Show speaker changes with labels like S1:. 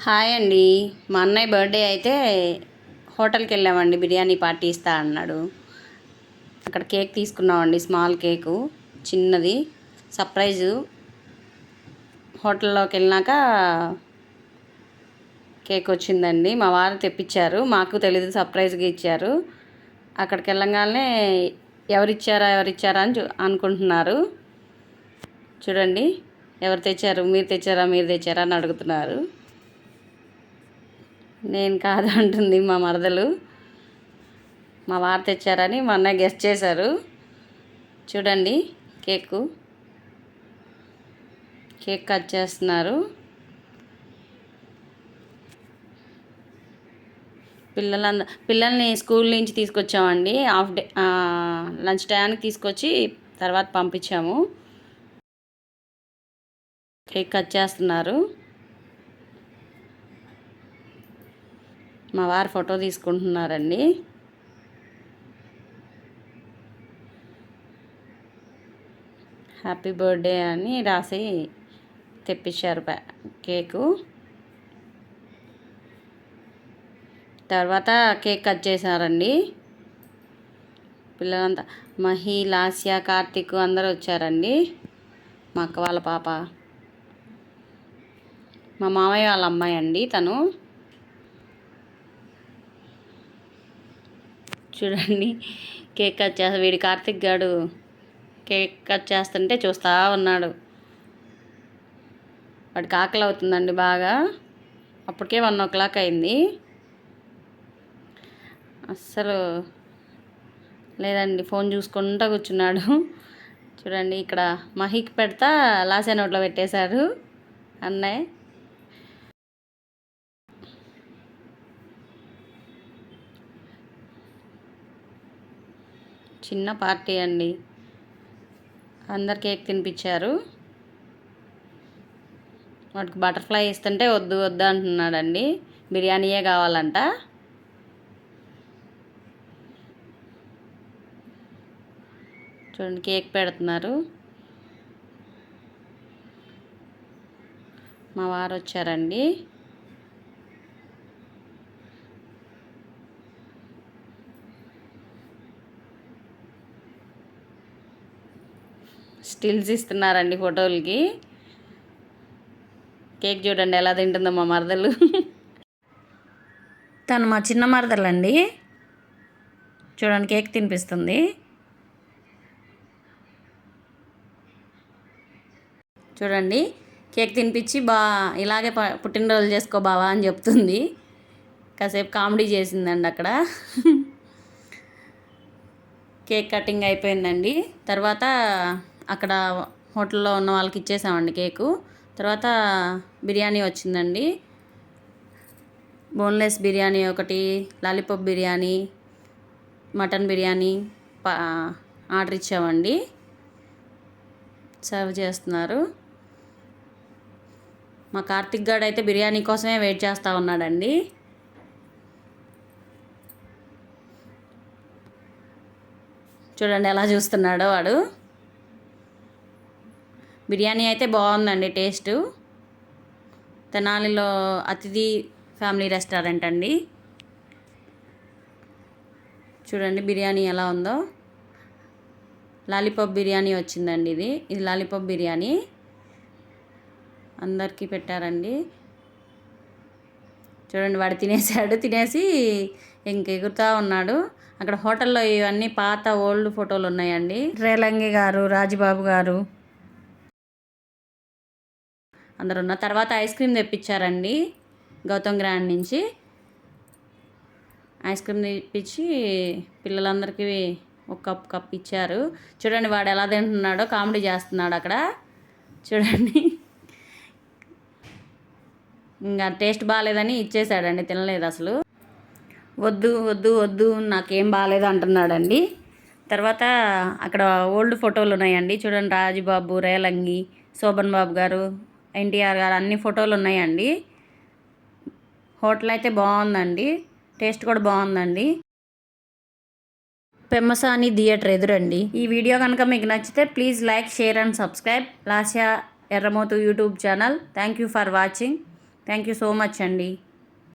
S1: Hi అండి. మా అన్నయ్య బర్త్డే అయితే హోటల్కి వెళ్ళామండి బిర్యానీ పార్టీ ఇస్తా అన్నాడు. అక్కడ కేక్ తీసుకున్నామండి స్మాల్ కేకు చిన్నది. సర్ప్రైజు. హోటల్లోకి వెళ్ళినాక కేక్ వచ్చిందండి. మా వారు తెప్పించారు మాకు తెలియదు సర్ప్రైజ్గా ఇచ్చారు. అక్కడికి వెళ్ళగానే ఎవరిచ్చారా ఎవరిచ్చారా అని చూ- అనుకుంటున్నారు. చూడండి ఎవరు తెచ్చారు మీరు తెచ్చారా మీరు తెచ్చారా అని అడుగుతున్నారు. నేను కాదు అంటుంది మా మరదలు. మా వారు తెచ్చారని మా అన్నయ్య గెస్ట్ చేశారు. చూడండి కేకు. కేక్ కట్ చేస్తున్నారు. పిల్లలంద పిల్లల్ని స్కూల్ నుంచి తీసుకొచ్చామండి. హాఫ్ డే లంచ్ టైంకి తీసుకొచ్చి తర్వాత పంపించాము. కేక్ కట్ చేస్తున్నారు. మా వారు ఫోటో తీసుకుంటున్నారండి. హ్యాపీ బర్త్డే అని రాసి తెప్పించారు కేకు. తర్వాత కేక్ కట్ చేశారండి. పిల్లలంతా మహి లాస్య కార్తిక్ అందరూ వచ్చారండి. మా అక్క వాళ్ళ పాప. మా మామయ్య వాళ్ళ అమ్మాయి అండి తను. చూడండి. కేక్ కట్ చేస్తా వీడి కార్తిక్ గాడు కేక్ కట్ చేస్తుంటే చూస్తూ ఉన్నాడు. వాడికి ఆకలి అవుతుందండి బాగా. అప్పటికే వన్ ఓ క్లాక్ అయింది. అస్సలు లేదండి ఫోన్ చూసుకుంటూ కూర్చున్నాడు. చూడండి ఇక్కడ మహికి పెడతా లాసే నోట్లో పెట్టేశారు. అన్నయ్య. చిన్న పార్టీ అండి. అందరు కేక్ తినిపించారు. వాడికి బటర్ఫ్లై ఇస్తుంటే వద్దు వద్దు అంటున్నాడండి. బిర్యానీయే కావాలంట. చూడండి కేక్ పెడుతున్నారు. మా వారు వచ్చారండి. స్టిల్స్ ఇస్తున్నారండి ఫోటోలకి. కేక్ చూడండి ఎలా తింటుందో మా మరదలు. తను మా చిన్న మరదలండి. చూడండి కేక్ తినిపిస్తుంది. చూడండి కేక్ తినిపించి బా ఇలాగే ప- పుట్టినరోజులు చేసుకో బావా అని చెప్తుంది. కాసేపు కామెడీ చేసిందండి అక్కడ. కేక్ కటింగ్ అయిపోయిందండి. తర్వాత అక్కడ హోటల్లో ఉన్న వాళ్ళకి ఇచ్చేసామండి కేకు. తర్వాత బిర్యానీ వచ్చిందండి. బోన్లెస్ బిర్యానీ ఒకటి lollipop biryani mutton biryani order ఇచ్చామండి. సర్వ్ చేస్తున్నారు. మా కార్తిక్ గాడు అయితే బిర్యానీ కోసమే వెయిట్ చేస్తూ ఉన్నాడండి. చూడండి ఎలా చూస్తున్నాడో వాడు. బిర్యానీ అయితే బాగుందండి టేస్ట్. తెనాలిలో అతిథి ఫ్యామిలీ రెస్టారెంట్ అండి. చూడండి బిర్యానీ ఎలా ఉందో. లాలీపాప్ బిర్యానీ వచ్చిందండి ఇది. ఇది లాలీపాప్ బిర్యానీ. అందరికీ పెట్టారండి. చూడండి వాడు తినేసాడు. తినేసి ఇంకెగురుతా ఉన్నాడు. అక్కడ హోటల్లో ఇవన్నీ పాత ఓల్డ్ ఫోటోలు ఉన్నాయండి. రేలంగి గారు రాజుబాబు గారు. అందరు ఉన్న తర్వాత ఐస్ క్రీమ్ తెప్పించారండి గౌతమ్ గ్రాండ్ నుంచి. ఐస్ క్రీమ్ తెప్పించి పిల్లలందరికీ ఒక కప్ కప్ ఇచ్చారు. చూడండి వాడు ఎలా తింటున్నాడో కామెడీ చేస్తున్నాడు అక్కడ. చూడండి. ఇంకా టేస్ట్ బాగాలేదని ఇచ్చేసాడండి తినలేదు అసలు. వద్దు వద్దు వద్దు నాకేం బాగాలేదు అంటున్నాడండి. తర్వాత అక్కడ ఓల్డ్ ఫోటోలు ఉన్నాయండి. చూడండి రాజుబాబు రేలంగి శోభన్ బాబు గారు ఎన్టీఆర్ గారు అన్ని ఫోటోలు ఉన్నాయండి. హోటల్ అయితే బాగుందండి. టేస్ట్ కూడా బాగుందండి. పెమ్మసాని థియేటర్ ఎదురండి. ఈ వీడియో కనుక మీకు నచ్చితే please like share and subscribe. Lasya Erramothu YouTube channel. Thank you for watching. Thank you so much అండి.